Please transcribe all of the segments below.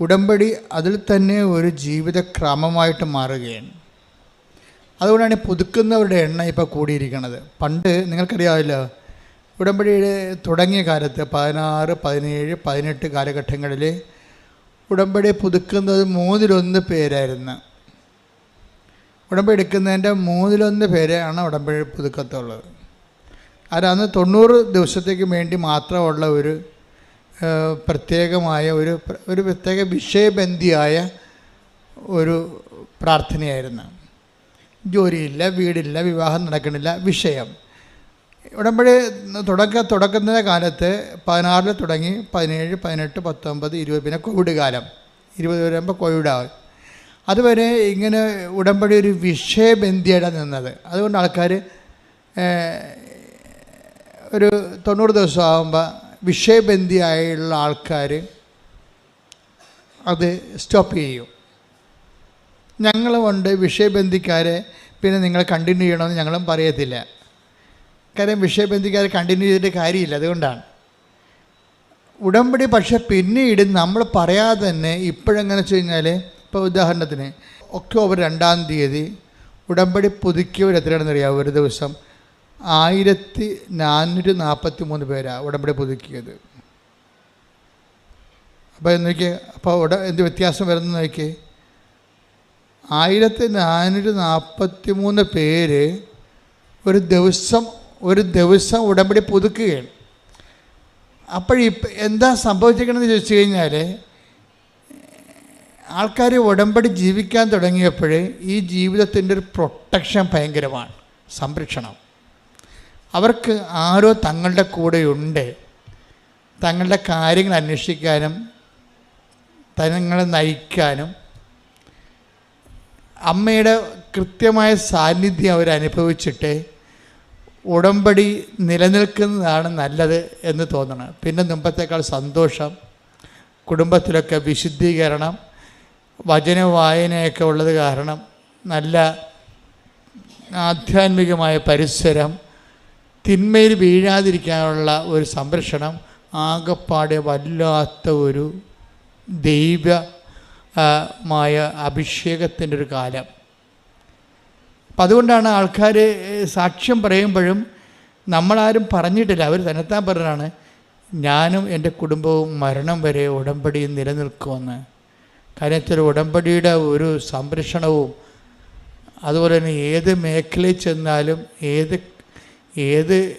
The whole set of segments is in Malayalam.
ഉടമ്പടി അതിൽ തന്നെ ഒരു ജീവിതക്രമമായിട്ട് മാറുകയാണ്. അതുകൊണ്ടാണ് പുതുക്കുന്നവരുടെ എണ്ണം ഇപ്പോൾ കൂടിയിരിക്കുന്നത് പണ്ട് നിങ്ങൾക്കറിയാമല്ലോ ഉടമ്പടിയുടെ തുടങ്ങിയ കാലത്ത് പതിനാറ് പതിനേഴ് പതിനെട്ട് കാലഘട്ടങ്ങളിൽ ഉടമ്പടി പുതുക്കുന്നത് മൂന്നിലൊന്ന് പേരായിരുന്നു. ഉടമ്പടി എടുക്കുന്നതിന്റെ മൂന്നിലൊന്ന് പേരാണ് ഉടമ്പടി പുതുക്കത്തുള്ളത്. അത് അന്ന് തൊണ്ണൂറ് ദിവസത്തേക്ക് വേണ്ടി മാത്രമുള്ള ഒരു പ്രത്യേകമായ ഒരു ഒരു പ്രത്യേക വിഷയബന്ധിയായ ഒരു പ്രാർത്ഥനയായിരുന്നു. ജോലിയില്ല വീടില്ല വിവാഹം നടക്കണില്ല വിഷയം. ഉടമ്പടി തുടക്ക തുടക്കുന്ന കാലത്ത് പതിനാറിൽ തുടങ്ങി പതിനേഴ് പതിനെട്ട് പത്തൊമ്പത് ഇരുപത് പിന്നെ കോവിഡ് കാലം. ഇരുപത് വരുമ്പോൾ കോവിഡാവും അതുവരെ ഇങ്ങനെ ഉടമ്പടി ഒരു വിഷയബന്ധിയാണ് നിന്നത്. അതുകൊണ്ട് ആൾക്കാർ ഒരു തൊണ്ണൂറ് ദിവസം ആകുമ്പോൾ വിഷയബന്ധിയായുള്ള ആൾക്കാർ അത് സ്റ്റോപ്പ് ചെയ്യും. ഞങ്ങൾ കൊണ്ട് വിഷയബന്ധിക്കാരെ പിന്നെ നിങ്ങൾ കണ്ടിന്യൂ ചെയ്യണമെന്ന് ഞങ്ങളും പറയത്തില്ല. കാര്യം വിഷയബന്ധിക്കാരെ കണ്ടിന്യൂ ചെയ്തിട്ട് കാര്യമില്ല അതുകൊണ്ടാണ്. ഉടമ്പടി പക്ഷെ പിന്നീട് നമ്മൾ പറയാതെ തന്നെ ഇപ്പോഴെങ്ങനെ വെച്ച് കഴിഞ്ഞാൽ ഇപ്പോൾ ഉദാഹരണത്തിന് ഒക്ടോബർ രണ്ടാം തീയതി ഉടമ്പടി പുതുക്കിയവർ എത്രയാണെന്ന് അറിയാമോ ഒരു ദിവസം ആയിരത്തി നാനൂറ്റി നാൽപ്പത്തി മൂന്ന് പേരാണ് ഉടമ്പടി പുതുക്കിയത്. അപ്പോൾ നോക്കിയേ അപ്പോൾ ഉട എന്ത് വ്യത്യാസം വരുന്നു നോക്കിയേ? ആയിരത്തി നാനൂറ്റി നാൽപ്പത്തി മൂന്ന് പേര് ഒരു ദിവസം ഒരു ദിവസം ഉടമ്പടി പുതുക്കുകയാണ്. അപ്പോഴിപ്പം എന്താ സംഭവിച്ചിരിക്കണമെന്ന് ചോദിച്ചു കഴിഞ്ഞാൽ ആൾക്കാർ ഉടമ്പടി ജീവിക്കാൻ തുടങ്ങിയപ്പോൾ ഈ ജീവിതത്തിന്റെ ഒരു പ്രൊട്ടക്ഷൻ ഭയങ്കരമാണ് സംരക്ഷണം. അവർക്ക് ആരോ തങ്ങളുടെ കൂടെയുണ്ട്. തങ്ങളുടെ കാര്യങ്ങൾ അന്വേഷിക്കാനും തങ്ങളെ നയിക്കാനും അമ്മയുടെ കൃത്യമായ സാന്നിധ്യം അവരനുഭവിച്ചിട്ട് ഉടമ്പടി നിലനിൽക്കുന്നതാണ് നല്ലത് എന്ന് തോന്നണം. പിന്നെ മുമ്പത്തേക്കാൾ സന്തോഷം കുടുംബത്തിലൊക്കെ വിശുദ്ധീകരണം വചന വായനയൊക്കെ ഉള്ളത് കാരണം നല്ല ആധ്യാത്മികമായ പരിസരം തിന്മയിൽ വീഴാതിരിക്കാനുള്ള ഒരു സംരക്ഷണം ആകപ്പാടെ വല്ലാത്ത ഒരു ദൈവ മായ അഭിഷേകത്തിന്റെ ഒരു കാലം. അപ്പം അതുകൊണ്ടാണ് ആൾക്കാർ സാക്ഷ്യം പറയുമ്പോഴും നമ്മളാരും പറഞ്ഞിട്ടില്ല. അവർ തന്നെത്താൻ പറഞ്ഞാണ് ഞാനും എന്റെ കുടുംബവും മരണം വരെ ഉടമ്പടി നിലനിൽക്കുമെന്ന്. കാര്യത്തിൽ ഉടമ്പടിയുടെ ഒരു സംരക്ഷണവും അതുപോലെ തന്നെ ഏത് മേഖലയിൽ ചെന്നാലും ഏത് ഏത്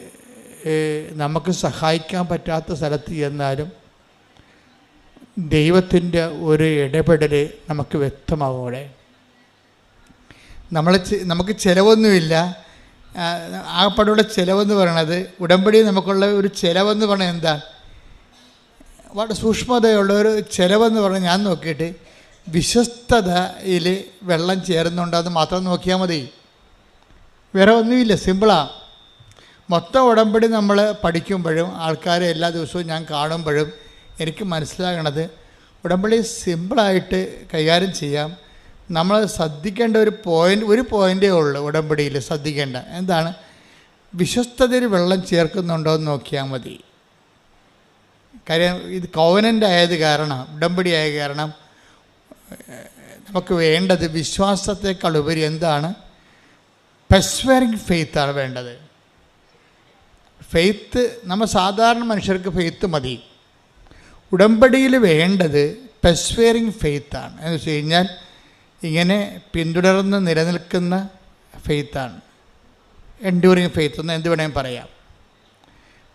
നമുക്ക് സഹായിക്കാൻ പറ്റാത്ത സ്ഥലത്ത് ചെന്നാലും ദൈവത്തിന്റെ ഒരു ഇടപെടൽ നമുക്ക് വ്യക്തമാവും അവിടെ നമ്മൾ നമുക്ക് ചിലവൊന്നുമില്ല. ആ, പടയുടെ ചിലവെന്ന് പറയണത് ഉടമ്പടി നമുക്കുള്ള ഒരു ചിലവെന്ന് പറഞ്ഞാൽ എന്താ? വളരെ സൂക്ഷ്മതയുള്ള ഒരു ചിലവെന്ന് പറഞ്ഞാൽ ഞാൻ നോക്കിയിട്ട് വിശ്വസ്തതയിൽ വെള്ളം ചേരുന്നുണ്ടോ എന്ന് മാത്രം നോക്കിയാൽ മതി. വേറെ ഒന്നുമില്ല. സിമ്പിളാണ് മൊത്തം ഉടമ്പടി നമ്മൾ പഠിക്കുമ്പോഴും ആൾക്കാരെ എല്ലാ ദിവസവും ഞാൻ കാണുമ്പോഴും എനിക്ക് മനസ്സിലാകണത് ഉടമ്പടി സിമ്പിളായിട്ട് കൈകാര്യം ചെയ്യാം. നമ്മൾ ശ്രദ്ധിക്കേണ്ട ഒരു പോയിന്റ് ഒരു പോയിന്റേ ഉള്ളൂ ഉടമ്പടിയിൽ ശ്രദ്ധിക്കേണ്ട. എന്താണ്? വിശ്വസ്തതയിൽ വെള്ളം ചേർക്കുന്നുണ്ടോ എന്ന് നോക്കിയാൽ മതി. കാര്യം ഇത് കോവനന്റ് ആയത് കാരണം ഉടമ്പടി ആയ കാരണം നമുക്ക് വേണ്ടത് വിശ്വാസത്തെക്കാൾ ഉപരി എന്താണ്? പെസ്വറിങ് ഫെയ്ത്താണ് വേണ്ടത്. ഫെയ്ത്ത് നമ്മൾ സാധാരണ മനുഷ്യർക്ക് ഫെയ്ത്ത് മതി. ഉടമ്പടിയിൽ വേണ്ടത് പെസ്വേറിങ് ഫെയ്ത്താണ് എന്ന് വെച്ച് കഴിഞ്ഞാൽ ഇങ്ങനെ പിന്തുടർന്ന് നിലനിൽക്കുന്ന ഫെയ്ത്താണ് എൻഡ്യൂറിങ് ഫെയ്ത്ത് എന്ന് എന്ത് വേണമെങ്കിൽ പറയാം.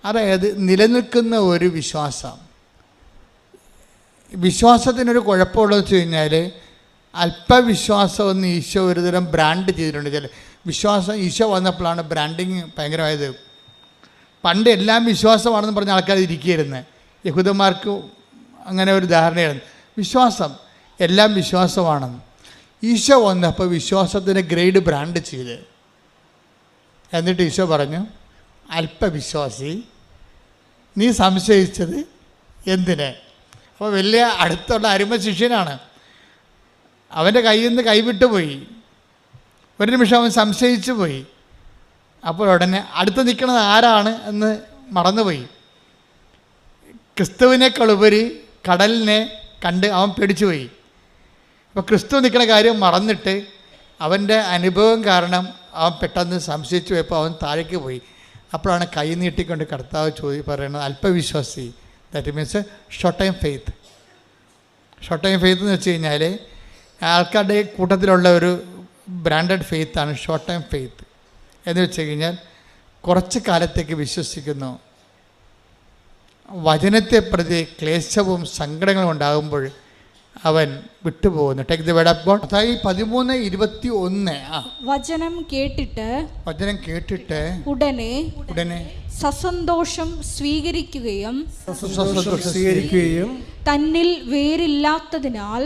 അതായത് നിലനിൽക്കുന്ന ഒരു വിശ്വാസം. വിശ്വാസത്തിനൊരു കുഴപ്പമുള്ളത് വെച്ച് കഴിഞ്ഞാൽ അല്പവിശ്വാസം ഒന്ന് ഈശോ ഒരുതരം ബ്രാൻഡ് ചെയ്തിട്ടുണ്ട്. ചില വിശ്വാസം ഈശോ വന്നപ്പോഴാണ് ബ്രാൻഡിങ് ഭയങ്കരമായത്. പണ്ട് എല്ലാം വിശ്വാസമാണെന്ന് പറഞ്ഞ ആൾക്കാർ ഇരിക്കുകയായിരുന്നു. യഹൂദന്മാർക്ക് അങ്ങനെ ഒരു ധാരണയായിരുന്നു. വിശ്വാസം എല്ലാം വിശ്വാസമാണെന്ന്. ഈശോ വന്നപ്പോൾ വിശ്വാസത്തിന് ഗ്രേഡ് ബ്രാൻഡ് ചെയ്ത്. എന്നിട്ട് ഈശോ പറഞ്ഞു അല്പവിശ്വാസി നീ സംശയിച്ചത് എന്തിന്? അപ്പോൾ വലിയ അടുത്തുള്ള അരുമ ശിഷ്യനാണ്. അവന്റെ കയ്യിൽ നിന്ന് കൈവിട്ടു പോയി ഒരു നിമിഷം അവൻ സംശയിച്ചു പോയി അപ്പോൾ ഉടനെ അടുത്ത് നിൽക്കുന്നത് ആരാണ് എന്ന് മറന്നുപോയി. ക്രിസ്തുവിനെ ഉപരി കടലിനെ കണ്ട് അവൻ പേടിച്ചുപോയി. അപ്പോൾ ക്രിസ്തു നിൽക്കുന്ന കാര്യം മറന്നിട്ട് അവന്റെ അനുഭവം കാരണം അവൻ പെട്ടെന്ന് സംശയിച്ചു പോയപ്പോൾ അവൻ താഴേക്ക് പോയി. അപ്പോഴാണ് കൈ നീട്ടിക്കൊണ്ട് കർത്താവ് ചോദി പറയുന്നത് അല്പവിശ്വാസി that means short time faith short time faith എന്ന് വെച്ച് കഴിഞ്ഞാൽ ആൾക്കാരുടെ കൂട്ടത്തിലുള്ള ഒരു ബ്രാൻഡഡ് ഫെയ്ത്താണ് ഷോർട്ട് ടൈം ഫെയ്ത്ത് എന്ന് വെച്ച് കഴിഞ്ഞാൽ കുറച്ച് കാലത്തേക്ക് വിശ്വസിക്കുന്നു. വചനത്തെ പ്രതി ക്ലേശവും സങ്കടങ്ങളും ഉണ്ടാകുമ്പോൾ അവൻ വിട്ടുപോകുന്നു. Take the word of God അതായി പതിമൂന്ന് ഇരുപത്തി ഒന്ന്. വചനം കേട്ടിട്ട് വചനം കേട്ടിട്ട് ഉടനെ ഉടനെ സസന്തോഷം സ്വീകരിക്കുകയും സ്വീകരിക്കുകയും തന്നിൽ വേരില്ലാത്തതിനാൽ.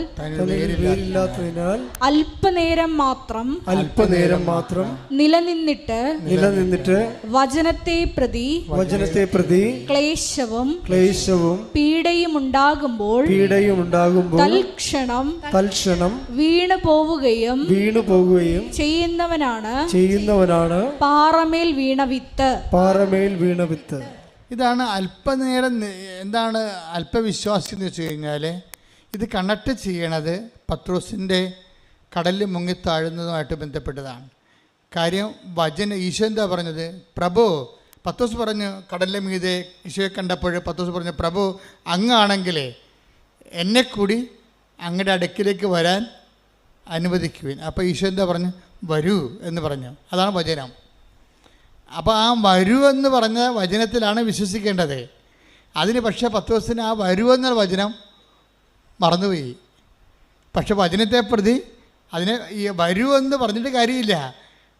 വേരില്ലാത്തതിനാൽ അല്പനേരം മാത്രം അല്പനേരം മാത്രം നിലനിന്നിട്ട് നിലനിന്നിട്ട് വചനത്തെ പ്രതി വചനത്തെ പ്രതി ക്ലേശവും ക്ലേശവും പീഡയും ഉണ്ടാകുമ്പോൾ പീഡയും ഉണ്ടാകുമ്പോൾ തൽക്ഷണം തൽക്ഷണം വീണു പോവുകയും വീണു പോവുകയും ചെയ്യുന്നവനാണ് ചെയ്യുന്നവനാണ് പാറമേൽ വീണ വിത്ത്. പാറമേൽ വീണ വിത്ത്. ഇതാണ് അല്പനേരം എന്താണ് അല്പവിശ്വാസി എന്ന് വെച്ച് കഴിഞ്ഞാൽ ഇത് കണക്ട് ചെയ്യണത് പത്രോസിന്റെ കടലിൽ മുങ്ങിത്താഴുന്നതുമായിട്ട് ബന്ധപ്പെട്ടതാണ്. കാര്യം വചന ഈശോ എന്താ പറഞ്ഞത്? പ്രഭു പത്തോസ് പറഞ്ഞു കടലിലെ മീതെ ഈശോയെ കണ്ടപ്പോൾ പത്തോസ് പറഞ്ഞു പ്രഭു അങ്ങാണെങ്കിലേ എന്നെ കൂടി അങ്ങയുടെ അടുക്കിലേക്ക് വരാൻ അനുവദിക്കുവിൻ. അപ്പോൾ ഈശോ എന്താ പറഞ്ഞു? വരൂ എന്ന് പറഞ്ഞു. അതാണ് വചനം. അപ്പോൾ ആ വരൂ എന്ന് പറഞ്ഞ വചനത്തിലാണ് വിശ്വസിക്കേണ്ടത്. അതിന് പക്ഷേ പത്ത് ദിവസത്തിന് ആ വരൂ എന്ന വചനം മറന്നുപോയി. പക്ഷെ വചനത്തെ പ്രതി അതിനെ ഈ വരൂ എന്ന് പറഞ്ഞിട്ട് കാര്യമില്ല.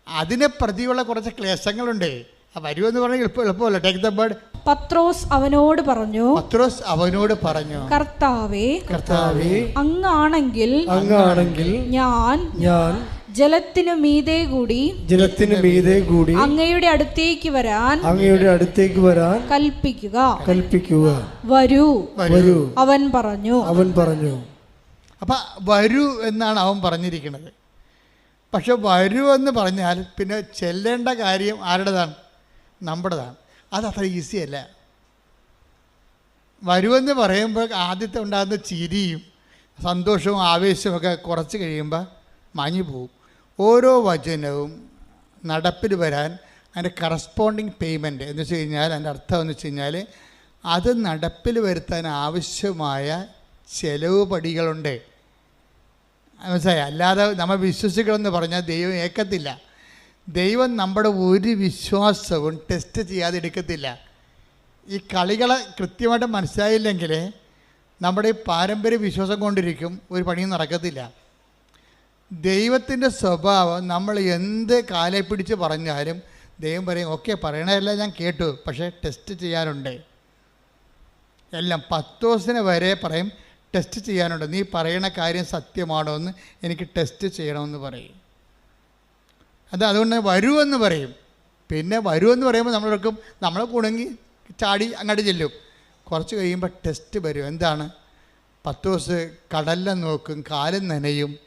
അതിനെ പ്രതിയുള്ള കുറച്ച് ക്ലേശങ്ങളുണ്ട്. ആ വരൂ എന്ന് പറഞ്ഞാൽ എളുപ്പം എളുപ്പമല്ല. ടേക്ക് ദ ബേർഡ് പത്രോസ് അവനോട് പറഞ്ഞു പത്രോസ് അവനോട് പറഞ്ഞു കർത്താവേ കർത്താവേ അങ്ങാണെങ്കിൽ അങ്ങാണെങ്കിൽ ഞാൻ ഞാൻ ജലത്തിനു മീതെ കൂടി ജലത്തിനു മീതെ കൂടി അങ്ങയുടെ അടുത്തേക്ക് വരാൻ അങ്ങയുടെ അടുത്തേക്ക് വരാൻ കൽപ്പിക്കുക. കൽപ്പിക്കുക. വരൂ വരൂ അവൻ പറഞ്ഞു. അവൻ പറഞ്ഞു. അപ്പൊ വരൂ എന്നാണ് അവൻ പറഞ്ഞിരിക്കുന്നത്. പക്ഷെ വരൂ എന്ന് പറഞ്ഞാൽ പിന്നെ ചെല്ലേണ്ട കാര്യം ആരുടേതാണ്? നമ്മുടേതാണ്. അത് അത്ര ഈസി അല്ല. വരുമെന്ന് പറയുമ്പോൾ ആദ്യത്തെ ഉണ്ടാകുന്ന ചിരിയും സന്തോഷവും ആവേശമൊക്കെ കുറച്ച് കഴിയുമ്പോൾ മാഞ്ഞു പോകും ഓരോ വചനവും നടപ്പിൽ വരാൻ അതിന്റെ കറസ്പോണ്ടിങ് പേയ്മെന്റ് എന്ന് വെച്ച് കഴിഞ്ഞാൽ അതിന്റെ അർത്ഥം എന്ന് വെച്ച് കഴിഞ്ഞാൽ അത് നടപ്പിൽ വരുത്താൻ ആവശ്യമായ ചെലവ് പടികളുണ്ട്. മനസ്സിലായി? അല്ലാതെ നമ്മൾ വിശ്വസിക്കണമെന്ന് പറഞ്ഞാൽ ദൈവം ഏക്കത്തില്ല ദൈവം നമ്മുടെ ഒരു വിശ്വാസവും ടെസ്റ്റ് ചെയ്യാതെ എടുക്കത്തില്ല. ഈ കളികളെ കൃത്യമായിട്ട് മനസ്സിലായില്ലെങ്കിൽ നമ്മുടെ ഈ പാരമ്പര്യ വിശ്വാസം കൊണ്ടിരിക്കും ഒരു പണിയും നടക്കത്തില്ല. ദൈവത്തിന്റെ സ്വഭാവം നമ്മൾ എന്ത് കാലെ പിടിച്ച് പറഞ്ഞാലും ദൈവം പറയും ഓക്കെ പറയണതെല്ലാം ഞാൻ കേട്ടു പക്ഷേ ടെസ്റ്റ് ചെയ്യാനുണ്ട്. എല്ലാം പത്ത് ദിവസത്തിന് വരെ പറയും ടെസ്റ്റ് ചെയ്യാനുണ്ട് നീ പറയണ കാര്യം സത്യമാണോ എന്ന് എനിക്ക് ടെസ്റ്റ് ചെയ്യണമെന്ന് പറയും. അത് അതുകൊണ്ട് വരുമെന്ന് പറയും. പിന്നെ വരുമെന്ന് പറയുമ്പോൾ നമ്മളൊക്കെ നമ്മളെ കുണുങ്ങി ചാടി അങ്ങോട്ട് ചെല്ലും. കുറച്ച് കഴിയുമ്പോൾ ടെസ്റ്റ് വരും. എന്താണ്? പത്ത് ദിവസം കടലിനെ നോക്കും കാലും നനയും.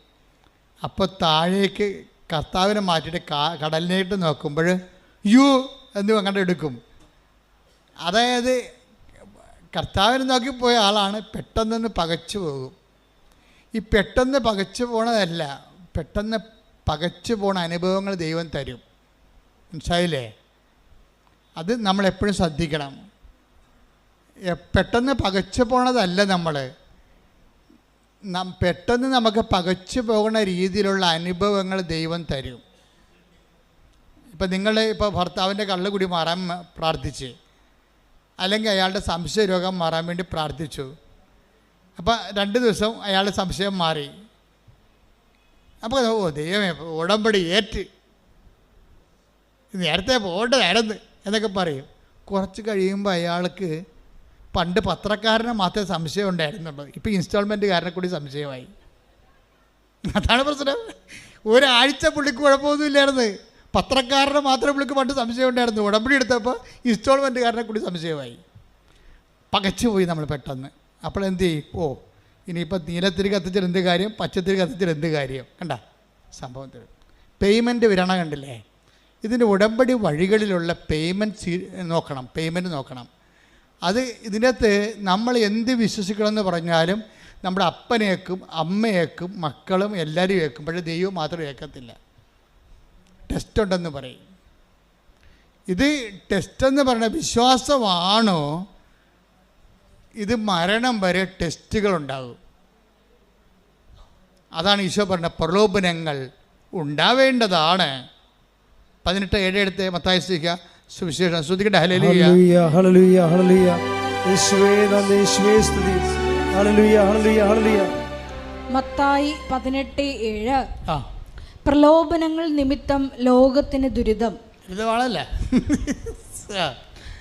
അപ്പോൾ താഴേക്ക് കർത്താവിനെ മാറ്റിയിട്ട് കാ കടലിനേട്ട് നോക്കുമ്പോൾ യു എന്ന് അങ്ങോട്ട് എടുക്കും. അതായത് കർത്താവിനെ നോക്കി പോയ ആളാണ് പെട്ടെന്നൊന്ന് പകച്ചു പോകും. ഈ പെട്ടെന്ന് പകച്ചു പോണതല്ല പെട്ടെന്ന് പകച്ചു പോണ അനുഭവങ്ങൾ ദൈവം തരും. മനസ്സിലായില്ലേ? അത് നമ്മളെപ്പോഴും ശ്രദ്ധിക്കണം. പെട്ടെന്ന് പകച്ചു പോണതല്ല നമ്മൾ. പെട്ടെന്ന് നമുക്ക് പകച്ചു പോകുന്ന രീതിയിലുള്ള അനുഭവങ്ങൾ ദൈവം തരും. ഇപ്പം നിങ്ങൾ ഇപ്പോൾ ഭർത്താവിന്റെ കള്ളുകുടി മാറാൻ പ്രാർത്ഥിച്ച്. അല്ലെങ്കിൽ അയാളുടെ സംശയ രോഗം മാറാൻ വേണ്ടി പ്രാർത്ഥിച്ചു. അപ്പം രണ്ട് ദിവസം അയാളുടെ സംശയം മാറി. അപ്പോൾ ഓ ദൈവമേ ഉടമ്പടി ഏറ്റ്. നേരത്തെ പോകേണ്ടതായിരുന്നു എന്നൊക്കെ പറയും. കുറച്ച് കഴിയുമ്പോൾ അയാൾക്ക് പണ്ട് പത്രക്കാരനെ മാത്രമേ സംശയം ഉണ്ടായിരുന്നുള്ളൂ. ഇപ്പോൾ ഇൻസ്റ്റാൾമെന്റുകാരനെ കൂടി സംശയമായി. അതാണ് പ്രശ്നം. ഒരാഴ്ച പുള്ളിക്ക് കുഴപ്പമൊന്നും ഇല്ലായിരുന്നു പത്രക്കാരനെ മാത്രമേ പുള്ളിക്ക് പണ്ട് സംശയം ഉണ്ടായിരുന്നു ഉടമ്പടി എടുത്തപ്പോൾ ഇൻസ്റ്റാൾമെന്റുകാരനെ കൂടി സംശയമായി. പകച്ചു പോയി നമ്മൾ പെട്ടെന്ന്. അപ്പോൾ എന്ത് ചെയ്യും? ഓ ഇനിയിപ്പോൾ നീലത്തിരി കത്തിച്ചിട്ട് എന്ത് കാര്യം? പച്ചത്തിരി കത്തിച്ചിട്ട് എന്ത് കാര്യം? കണ്ട? സംഭവത്തിൽ പേയ്മെന്റ് വിരണ കണ്ടില്ലേ? ഇതിന്റെ ഉടമ്പടി വഴികളിലുള്ള പേയ്മെന്റ് നോക്കണം പേയ്മെന്റ് നോക്കണം. അത് ഇതിനകത്ത് നമ്മൾ എന്ത് വിശ്വസിക്കണമെന്ന് പറഞ്ഞാലും നമ്മുടെ അപ്പനേക്കും അമ്മയേക്കും മക്കളും എല്ലാവരും ഏക്കും പക്ഷേ ദൈവം മാത്രം ഏക്കത്തില്ല ടെസ്റ്റ് ഉണ്ടെന്ന് പറയും. ഇത് ടെസ്റ്റ് എന്ന് പറയുന്ന വിശ്വാസമാണോ? ഇത് മരണം വരെ ടെസ്റ്റുകൾ ഉണ്ടാകും അതാണ് ഈശോ പറഞ്ഞ പ്രലോഭനങ്ങൾ ഉണ്ടാവേണ്ടതാണ്. പതിനെട്ട് ഏഴ് എടുത്ത് മത്തായ സ്ത്രീക്ക സുവിശേഷം ഹലേലിയ ഹല്ലേലൂയ. ഹല്ലേലൂയ ഹല്ലേലൂയ യേശുവേ നന്ദി. യേശുവേ സ്തുതി. Hallelujah hallelujah hallelujah. മത്തായി പതിനെട്ട് ഏഴ്. ആ. പ്രലോഭനങ്ങൾ നിമിത്തം ലോകത്തിന് ദുരിതം. ഇത് വളല്ലേ?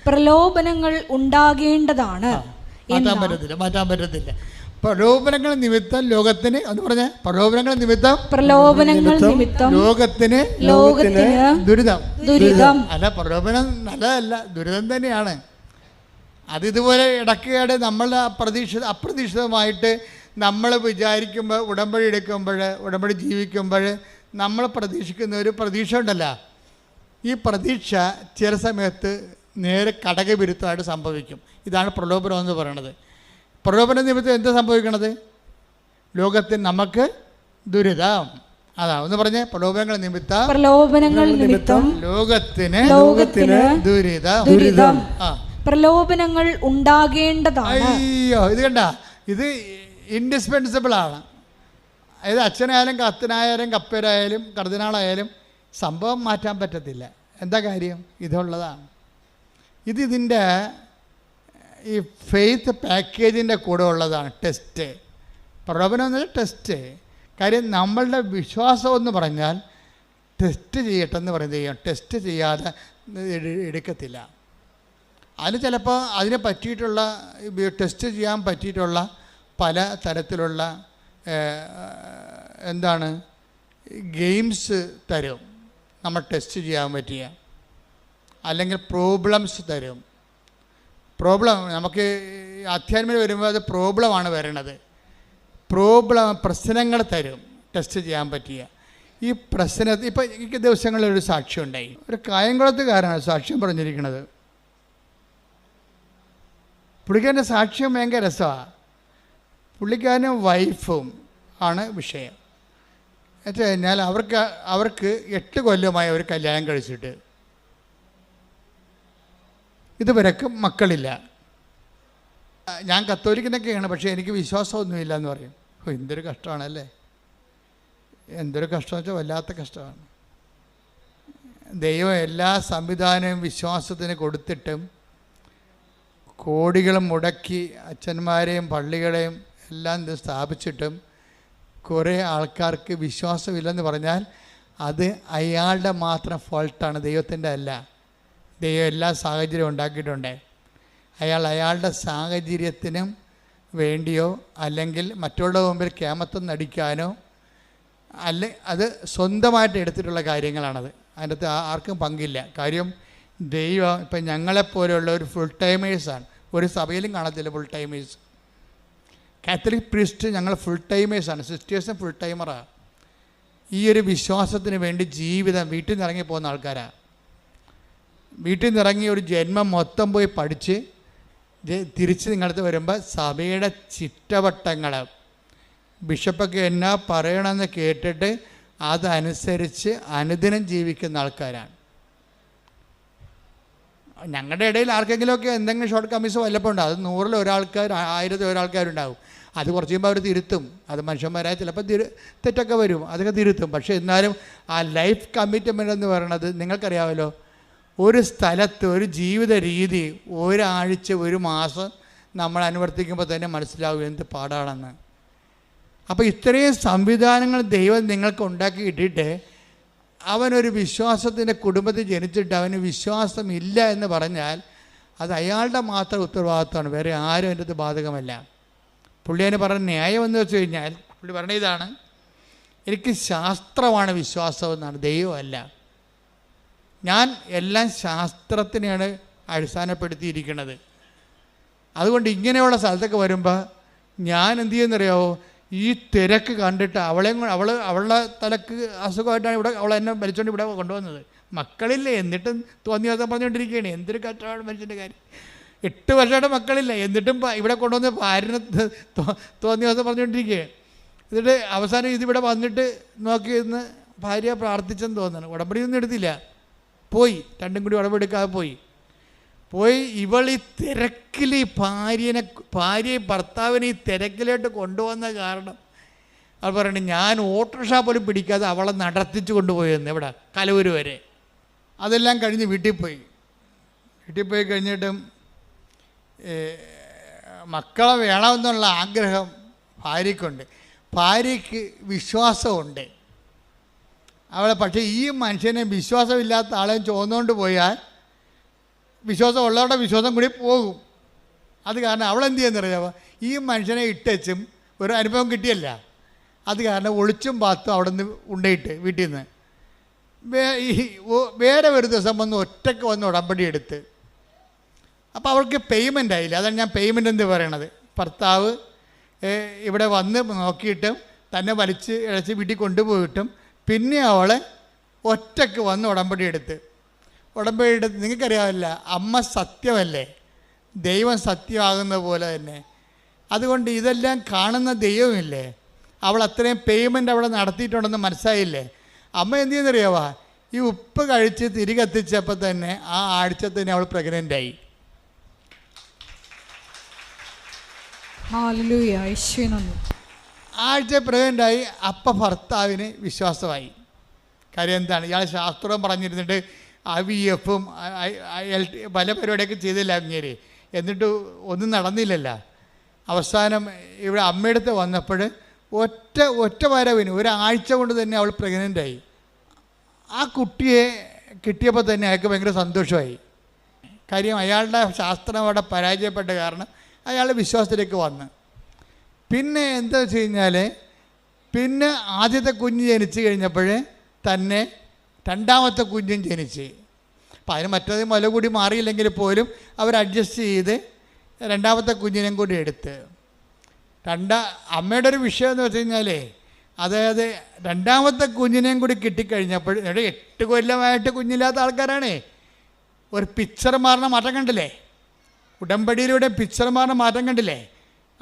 പ്രലോഭനങ്ങൾ ഉണ്ടാകേണ്ടതാണ്. മാറ്റാൻ പറ്റത്തില്ല മാറ്റാൻ പറ്റത്തില്ല. പ്രലോഭനങ്ങൾ നിമിത്തം ലോകത്തിന് അത് പറഞ്ഞ പ്രലോഭനങ്ങൾ നിമിത്തം? പ്രലോഭനങ്ങൾ നിമിത്തം ലോകത്തിന് ലോകത്തിന് ദുരിതം. ദുരിതം. അല്ല പ്രലോഭനം നല്ലതല്ല ദുരിതം തന്നെയാണ്. അത് ഇതുപോലെ ഇടയ്ക്കിടെ നമ്മളുടെ അപ്രതീക്ഷിത അപ്രതീക്ഷിതമായിട്ട് നമ്മൾ വിചാരിക്കുമ്പോൾ ഉടമ്പടി എടുക്കുമ്പോൾ ഉടമ്പടി ജീവിക്കുമ്പോൾ നമ്മൾ പ്രതീക്ഷിക്കുന്ന ഒരു പ്രതീക്ഷ ഉണ്ടല്ലോ. ഈ പ്രതീക്ഷ ചില സമയത്ത് നേരെ കടകവിരുദ്ധമായിട്ട് സംഭവിക്കും. ഇതാണ് പ്രലോഭനം എന്ന് പറയുന്നത്. പ്രലോഭന നിമിത്തം എന്താ സംഭവിക്കണത്? ലോകത്തിൽ നമുക്ക് ദുരിതം. അതാ ഒന്ന് പറഞ്ഞേ പ്രലോഭനങ്ങൾ നിമിത്തം പ്രലോഭനങ്ങൾ നിമിത്തം ലോകത്തിന് ലോകത്തിന് ദുരിതം. ദുരിതം. ആ. പ്രലോഭനങ്ങൾ ഉണ്ടാകേണ്ടതാണ്. അയ്യോ ഇത് കണ്ട ഇത് ഇൻഡിസ്പെൻസിബിൾ ആണ്. അതായത് അച്ഛനായാലും കത്തനായാലും കപ്പരായാലും കർദിനാളായാലും സംഭവം മാറ്റാൻ പറ്റത്തില്ല. എന്താ കാര്യം? ഇതുള്ളതാണ്. ഇത് ഇതിന്റെ ഈ ഫെയ്ത്ത് പാക്കേജിന്റെ കൂടെ ഉള്ളതാണ് ടെസ്റ്റ് പ്രലോഭനം എന്നത് ടെസ്റ്റ് കാര്യം നമ്മളുടെ വിശ്വാസം എന്ന് പറഞ്ഞാൽ ടെസ്റ്റ് ചെയ്യട്ടെ എന്ന് പറയുന്നത് ചെയ്യാം ടെസ്റ്റ് ചെയ്യാതെ എട് എടുക്കത്തില്ല. അതിന് ചിലപ്പോൾ അതിനെ പറ്റിയിട്ടുള്ള ടെസ്റ്റ് ചെയ്യാൻ പറ്റിയിട്ടുള്ള പല തരത്തിലുള്ള എന്താണ് ഗെയിംസ് തരും. നമ്മൾ ടെസ്റ്റ് ചെയ്യാൻ പറ്റിയ. അല്ലെങ്കിൽ പ്രോബ്ലംസ് തരും. പ്രോബ്ലം നമുക്ക് അധ്യാത്മിക വരുമ്പോൾ അത് പ്രോബ്ലമാണ് വരണത്. പ്രോബ്ലം പ്രശ്നങ്ങൾ തരും. ടെസ്റ്റ് ചെയ്യാൻ പറ്റിയ. ഈ പ്രശ്ന ഇപ്പം ഈ ദിവസങ്ങളിൽ ഒരു സാക്ഷ്യം ഉണ്ടായി. ഒരു കായംകുളത്തുകാരാണ് സാക്ഷ്യം പറഞ്ഞിരിക്കുന്നത്. പുള്ളിക്കാരന്റെ സാക്ഷ്യം ഭയങ്കര രസമാണ് പുള്ളിക്കാരനും വൈഫും ആണ് വിഷയം. എന്നുവെച്ച് കഴിഞ്ഞാൽ അവർക്ക് അവർക്ക് എട്ട് കൊല്ലമായി അവർ കല്യാണം കഴിച്ചിട്ട്. ഇതുവരെക്ക് മക്കളില്ല. ഞാൻ കത്തോലിക്കുന്നൊക്കെയാണ് പക്ഷേ എനിക്ക് വിശ്വാസമൊന്നുമില്ല എന്ന് പറയും. ഓ എന്തൊരു കഷ്ടമാണല്ലേ? എന്തൊരു കഷ്ടം വെച്ചാൽ വല്ലാത്ത കഷ്ടമാണ്. ദൈവം എല്ലാ സംവിധാനവും വിശ്വാസത്തിന് കൊടുത്തിട്ടും കോടികൾ മുടക്കി അച്ഛന്മാരെയും പള്ളികളെയും എല്ലാം ഇത് സ്ഥാപിച്ചിട്ടും കുറേ ആൾക്കാർക്ക് വിശ്വാസമില്ലെന്ന് പറഞ്ഞാൽ അത് അയാളുടെ മാത്രം ഫോൾട്ടാണ് ദൈവത്തിന്റെ അല്ല. ദൈവം എല്ലാ സാഹചര്യവും ഉണ്ടാക്കിയിട്ടുണ്ട്. അയാൾ അയാളുടെ സാഹചര്യത്തിനും വേണ്ടിയോ അല്ലെങ്കിൽ മറ്റുള്ളവരുടെ മുമ്പിൽ ക്യാമത്വം നടിക്കാനോ അല്ലെ അത് സ്വന്തമായിട്ട് എടുത്തിട്ടുള്ള കാര്യങ്ങളാണത്. അതിനകത്ത് ആർക്കും പങ്കില്ല. കാര്യം ദൈവം ഇപ്പം ഞങ്ങളെപ്പോലെയുള്ള ഒരു ഫുൾ ടൈമേഴ്സാണ് ഒരു സഭയിലും കാണത്തില്ല ഫുൾ ടൈമേഴ്സ് കാത്തലിക് പ്രീസ്റ്റ് ഞങ്ങൾ ഫുൾ ടൈമേഴ്സാണ് സിസ്റ്റേഴ്സും ഫുൾ ടൈമറാണ് ഈ ഒരു വിശ്വാസത്തിന് വേണ്ടി ജീവിതം വീട്ടിൽ നിന്ന് ഇറങ്ങി പോകുന്ന ആൾക്കാരാണ് വീട്ടിൽ നിന്ന് ഇറങ്ങി ഒരു ജന്മം മൊത്തം പോയി പഠിച്ച് തിരിച്ച് നിങ്ങളടുത്ത് വരുമ്പോൾ സഭയുടെ ചിറ്റവട്ടങ്ങൾ ബിഷപ്പൊക്കെ എന്നാ പറയണമെന്ന് കേട്ടിട്ട് അതനുസരിച്ച് അനുദിനം ജീവിക്കുന്ന ആൾക്കാരാണ്. ഞങ്ങളുടെ ഇടയിൽ ആർക്കെങ്കിലുമൊക്കെ എന്തെങ്കിലും ഷോർട്ട് കമ്മീസ് വല്ലപ്പോൾ ഉണ്ടാവും. അത് നൂറിൽ ഒരാൾക്കാർ ആയിരത്തി ഒരാൾക്കാരുണ്ടാവും. അത് കുറച്ച് കഴിയുമ്പോൾ അവർ തിരുത്തും. അത് മനുഷ്യന്മാരായ ചിലപ്പോൾ തിരു തെറ്റൊക്കെ വരും. അതൊക്കെ തിരുത്തും. പക്ഷേ എന്നാലും ആ ലൈഫ് കമ്മിറ്റ്മെന്റ് എന്ന് പറയണത് നിങ്ങൾക്കറിയാമല്ലോ ഒരു സ്ഥലത്ത് ഒരു ജീവിത രീതി ഒരാഴ്ച ഒരു മാസം നമ്മൾ അനുവർത്തിക്കുമ്പോൾ തന്നെ മനസ്സിലാവും എന്ത് പാടാണെന്ന്. അപ്പോൾ ഇത്രയും സംവിധാനങ്ങൾ ദൈവം നിങ്ങൾക്ക് ഉണ്ടാക്കി ഇട്ടിട്ട് അവനൊരു വിശ്വാസത്തിന്റെ കുടുംബത്തിൽ ജനിച്ചിട്ട് അവന് വിശ്വാസമില്ല എന്ന് പറഞ്ഞാൽ അത് അയാളുടെ മാത്രം ഉത്തരവാദിത്വമാണ് വേറെ ആരും എന്റെ അത് ബാധകമല്ല. പുള്ളി അതിന് പറഞ്ഞ ന്യായം എന്ന് വെച്ച് കഴിഞ്ഞാൽ പുള്ളി പറഞ്ഞ ഇതാണ് എനിക്ക് ശാസ്ത്രമാണ് വിശ്വാസം എന്നാണ്. ദൈവമല്ല. ഞാൻ എല്ലാം ശാസ്ത്രത്തിനെയാണ് അടിസ്ഥാനപ്പെടുത്തിയിരിക്കുന്നത്. അതുകൊണ്ട് ഇങ്ങനെയുള്ള സ്ഥലത്തൊക്കെ വരുമ്പോൾ ഞാൻ എന്ത് ചെയ്യുന്നറിയാവോ? ഈ തിരക്ക് കണ്ടിട്ട് അവളെ അവൾ അവളുടെ തലക്ക് അസുഖമായിട്ടാണ് ഇവിടെ അവളെ എന്നെ മരിച്ചുകൊണ്ട് ഇവിടെ കൊണ്ടുവന്നത്. മക്കളില്ലേ? എന്നിട്ടും തോന്നിയ ദിവസം പറഞ്ഞുകൊണ്ടിരിക്കുകയാണ് എന്തൊരു കഷ്ടമാണ് മനുഷ്യന്റെ കാര്യം. എട്ട് വർഷമായിട്ട് മക്കളില്ല? എന്നിട്ടും ഇവിടെ കൊണ്ടുവന്ന് ഭാര്യനെ തോന്നിയ ദിവസം പറഞ്ഞുകൊണ്ടിരിക്കുകയാണ് എന്നിട്ട് അവസാനം ഇതിവിടെ വന്നിട്ട് നോക്കി നിന്ന് ഭാര്യ പ്രാർത്ഥിച്ചെന്ന് തോന്നുന്നു. ഉടമ്പടിയൊന്നും എടുത്തില്ല. പോയി. രണ്ടും കൂടി ഉടമ്പെടുക്കാതെ പോയി. പോയി ഇവൾ ഈ തിരക്കിൽ ഈ ഭാര്യനെ ഭാര്യ ഭർത്താവിനെ ഈ തിരക്കിലോട്ട് കൊണ്ടുവന്ന കാരണം. അവൾ പറയണേ ഞാൻ ഓട്ടോറിക്ഷ പോലും പിടിക്കാതെ അവളെ നടത്തിച്ചു കൊണ്ടുപോയെന്ന് എവിടെ കലൂര് വരെ. അതെല്ലാം കഴിഞ്ഞ് വീട്ടിൽ പോയി. വീട്ടിൽ പോയി കഴിഞ്ഞിട്ടും മക്കളെ വേണമെന്നുള്ള ആഗ്രഹം ഭാര്യയ്ക്കുണ്ട്. ഭാര്യയ്ക്ക് വിശ്വാസമുണ്ട്. അവളെ പക്ഷേ ഈ മനുഷ്യനെ വിശ്വാസമില്ലാത്ത ആളെ ചോന്നുകൊണ്ട് പോയാൽ വിശ്വാസം ഉള്ളവരുടെ വിശ്വാസം കൂടി പോകും. അത് കാരണം അവളെന്ത് ചെയ്യുന്നറിയാമോ ഈ മനുഷ്യനെ ഇട്ടച്ചും ഒരു അനുഭവം കിട്ടിയല്ല. അത് കാരണം ഒളിച്ചും പാത്തും അവിടെ നിന്ന് ഉണ്ടയിട്ട് വീട്ടിൽ നിന്ന് ഈ വേറെ ഒരു ദിവസം വന്ന് ഒറ്റയ്ക്ക് വന്ന് ഉടമ്പടി എടുത്ത്. അപ്പോൾ അവൾക്ക് പേയ്മെന്റ് ആയില്ല. അതാണ് ഞാൻ പേയ്മെന്റ് എന്ന് പറയണത്. ഭർത്താവ് ഇവിടെ വന്ന് നോക്കിയിട്ടും തന്നെ വലിച്ച് ഇഴച്ച് വീട്ടിൽ കൊണ്ടുപോയിട്ടും പിന്നെ അവൾ ഒറ്റയ്ക്ക് വന്ന് ഉടമ്പടി എടുത്ത്. ഉടമ്പടി എടുത്ത് നിങ്ങൾക്കറിയാമല്ല അമ്മ സത്യമല്ലേ? ദൈവം സത്യമാകുന്ന പോലെ തന്നെ. അതുകൊണ്ട് ഇതെല്ലാം കാണുന്ന ദൈവമില്ലേ? അവൾ അത്രയും പേയ്മെന്റ് അവിടെ നടത്തിയിട്ടുണ്ടെന്ന് മനസ്സിലായില്ലേ? അമ്മ എന്ത് ചെയ്യുന്നറിയാവാ? ഈ ഉപ്പ് കഴിച്ച് തിരികെത്തിച്ചപ്പോൾ തന്നെ ആ ആഴ്ച തന്നെ അവൾ പ്രഗ്നന്റ് ആയി. ഹാലലൂയ യേശുവേ നന്ദി. ആഴ്ച പ്രഗ്നന്റായി അപ്പ ഭർത്താവിന് വിശ്വാസമായി. കാര്യം എന്താണ്? ഇയാൾ ശാസ്ത്രം പറഞ്ഞിരുന്നിട്ട് ഐ വി എഫും പല പരിപാടിയൊക്കെ ചെയ്തില്ല അങ്ങേര്. എന്നിട്ട് ഒന്നും നടന്നില്ലല്ല. അവസാനം ഇവിടെ അമ്മയടുത്ത് വന്നപ്പോൾ ഒറ്റ ഒറ്റ വരവിന് ഒരാഴ്ച കൊണ്ട് തന്നെ അവൾ പ്രഗ്നന്റായി ആ കുട്ടിയെ കിട്ടിയപ്പോൾ തന്നെ അയാൾക്ക് ഭയങ്കര സന്തോഷമായി. കാര്യം അയാളുടെ ശാസ്ത്രം അവിടെ പരാജയപ്പെട്ട കാരണം അയാളുടെ വിശ്വാസത്തിലേക്ക് വന്ന്. പിന്നെ എന്താ വെച്ച് കഴിഞ്ഞാൽ പിന്നെ ആദ്യത്തെ കുഞ്ഞ് ജനിച്ചു കഴിഞ്ഞപ്പോൾ തന്നെ രണ്ടാമത്തെ കുഞ്ഞും ജനിച്ച്. അപ്പോൾ അതിന് മറ്റേ മുല കൂടി മാറിയില്ലെങ്കിൽ പോലും അവർ അഡ്ജസ്റ്റ് ചെയ്ത് രണ്ടാമത്തെ കുഞ്ഞിനെയും കൂടി എടുത്ത്. രണ്ടാ അമ്മയുടെ ഒരു വിഷയം എന്ന് വെച്ച് കഴിഞ്ഞാലേ അതായത് രണ്ടാമത്തെ കുഞ്ഞിനെയും കൂടി കിട്ടിക്കഴിഞ്ഞപ്പോൾ ഇവിടെ എട്ട് കൊല്ലമായിട്ട് കുഞ്ഞില്ലാത്ത ആൾക്കാരാണേ. ഒരു പിക്ചർ മാറുന്ന മാറ്റം കണ്ടില്ലേ? ഉടമ്പടിയിലൂടെ പിക്ചർ മാറുന്ന മാറ്റം കണ്ടില്ലേ?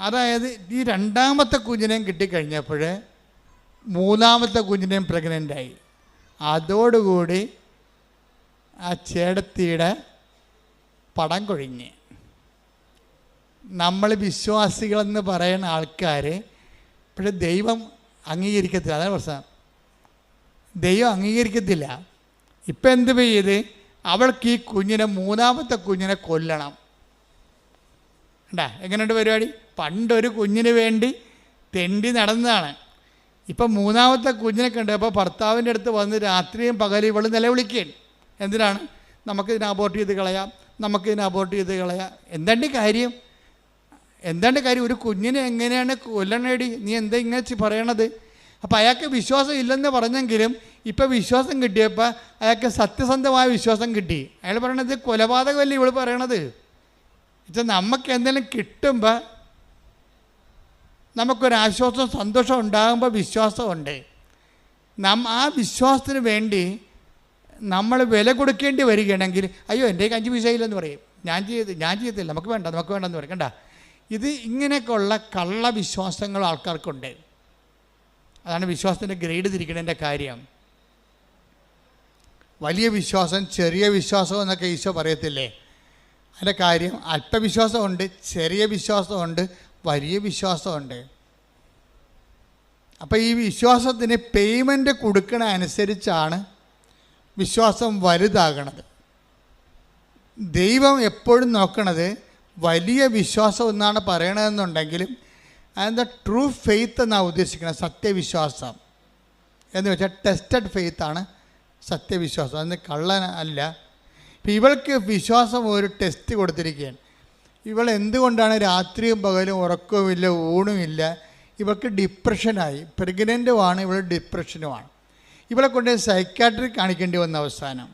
അതായത് ഈ രണ്ടാമത്തെ കുഞ്ഞിനെയും കിട്ടിക്കഴിഞ്ഞപ്പോൾ മൂന്നാമത്തെ കുഞ്ഞിനെയും പ്രഗ്നന്റായി അതോടുകൂടി ആ ചേടത്തിയുടെ പടം കൊഴിഞ്ഞ്. നമ്മൾ വിശ്വാസികളെന്ന് പറയുന്ന ആൾക്കാർ പക്ഷെ ദൈവം അംഗീകരിക്കത്തില്ല. അതാണ് പ്രശ്നം. ദൈവം അംഗീകരിക്കത്തില്ല. ഇപ്പം എന്ത് ചെയ്ത്? അവൾക്ക് ഈ കുഞ്ഞിനെ മൂന്നാമത്തെ കുഞ്ഞിനെ കൊല്ലണം. കണ്ടാ? എങ്ങനെയുണ്ട് പരിപാടി? പണ്ടൊരു കുഞ്ഞിന് വേണ്ടി തെണ്ടി നടന്നതാണ്. ഇപ്പം മൂന്നാമത്തെ കുഞ്ഞിനെ കണ്ടപ്പോൾ ഭർത്താവിന്റെ അടുത്ത് വന്ന് രാത്രിയും പകലും ഇവൾ നിലവിളിക്കുകയാണ്. എന്തിനാണ്? നമുക്കിതിനെ അബോർട്ട് ചെയ്ത് കളയാം നമുക്കിതിനെ അബോർട്ട് ചെയ്ത് കളയാം. എന്താണ്ട് കാര്യം? എന്താണ്ട് കാര്യം? ഒരു കുഞ്ഞിനെ എങ്ങനെയാണ് കൊല്ലണേടി? നീ എന്താ ഇങ്ങനെ പറയണത്? അപ്പം അയാൾക്ക് വിശ്വാസം ഇല്ലെന്ന് പറഞ്ഞെങ്കിലും ഇപ്പം വിശ്വാസം കിട്ടിയപ്പോൾ അയാൾക്ക് സത്യസന്ധമായ വിശ്വാസം കിട്ടി. അയാൾ പറയണത് കൊലപാതകമല്ലേ ഇവൾ പറയണത്? വെച്ചാൽ നമുക്ക് എന്തെങ്കിലും കിട്ടുമ്പോൾ നമുക്കൊരാശ്വാസം സന്തോഷം ഉണ്ടാകുമ്പോൾ വിശ്വാസമുണ്ട്. നം ആ വിശ്വാസത്തിന് വേണ്ടി നമ്മൾ വില കൊടുക്കേണ്ടി വരികയാണെങ്കിൽ അയ്യോ എന്റെ കയ്യിൽ അഞ്ച് പൈസ ഇല്ലെന്ന് പറയും. ഞാൻ ചെയ്ത് ഞാൻ ചെയ്യത്തില്ല. നമുക്ക് വേണ്ട നമുക്ക് വേണ്ടെന്ന് പറയും. കണ്ട? ഇത് ഇങ്ങനെയൊക്കെയുള്ള കള്ള വിശ്വാസങ്ങൾ ആൾക്കാർക്കുണ്ട്. അതാണ് വിശ്വാസത്തിന്റെ ഗ്രേഡ് തിരിക്കണതിന്റെ കാര്യം. വലിയ വിശ്വാസം ചെറിയ വിശ്വാസം എന്നൊക്കെ ഈശോ പറയത്തില്ലേ? അതിന്റെ കാര്യം അല്പവിശ്വാസമുണ്ട് ചെറിയ വിശ്വാസമുണ്ട് വലിയ വിശ്വാസമുണ്ട്. അപ്പോൾ ഈ വിശ്വാസത്തിന് പേയ്മെന്റ് കൊടുക്കണ അനുസരിച്ചാണ് വിശ്വാസം വലുതാകണത്. ദൈവം എപ്പോഴും നോക്കണത് വലിയ വിശ്വാസം എന്നാണ് പറയണതെന്നുണ്ടെങ്കിലും അതെന്താ ട്രൂ ഫെയ്ത്ത് എന്നാണ് ഉദ്ദേശിക്കുന്നത് സത്യവിശ്വാസം. എന്ന് വെച്ചാൽ ടെസ്റ്റഡ് ഫെയ്ത്താണ് സത്യവിശ്വാസം. അതിന് കള്ളൻ അല്ല. ഇപ്പം ഇവൾക്ക് വിശ്വാസം ഒരു ടെസ്റ്റ് കൊടുത്തിരിക്കുകയാണ്. ഇവൾ എന്തുകൊണ്ടാണ് രാത്രിയും പകലും ഉറക്കവുമില്ല ഊണുമില്ല? ഇവൾക്ക് ഡിപ്രഷനായി പ്രഗ്നന്റുമാണ് ഇവൾ ഡിപ്രഷനുമാണ് ഇവളെ കൊണ്ട് സൈക്കാട്രി കാണിക്കേണ്ടി വന്ന അവസാനം.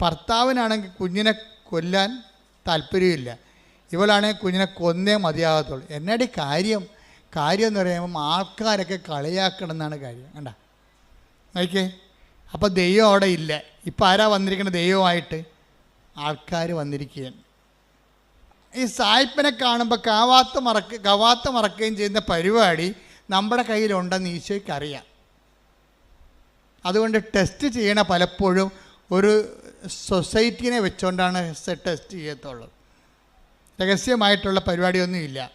ഭർത്താവിനാണെങ്കിൽ കുഞ്ഞിനെ കൊല്ലാൻ താല്പര്യമില്ല. ഇവളാണെങ്കിൽ കുഞ്ഞിനെ കൊന്നേ മതിയാകത്തുള്ളൂ. എന്നടി കാര്യം? കാര്യം എന്ന് പറയുമ്പം ആൾക്കാരൊക്കെ കളിയാക്കണം എന്നാണ് കാര്യം. കണ്ട? നോക്കിയേ. അപ്പോൾ ദൈവം അവിടെ ഇല്ല. ഇപ്പം ആരാ വന്നിരിക്കുന്നത് ദൈവമായിട്ട്? ആൾക്കാർ വന്നിരിക്കുകയാണ്. ഈ സായിപ്പിനെ കാണുമ്പോൾ കാവാത്ത മറക്ക കവാത്ത് മറക്കുകയും ചെയ്യുന്ന പരിപാടി നമ്മുടെ കയ്യിലുണ്ടെന്ന് ഈശോയ്ക്ക് അറിയാം. അതുകൊണ്ട് ടെസ്റ്റ് ചെയ്യണ പലപ്പോഴും ഒരു സൊസൈറ്റീനെ വെച്ചുകൊണ്ടാണ് ടെസ്റ്റ് ചെയ്യത്തുള്ളത് രഹസ്യമായിട്ടുള്ള പരിപാടിയൊന്നുമില്ല.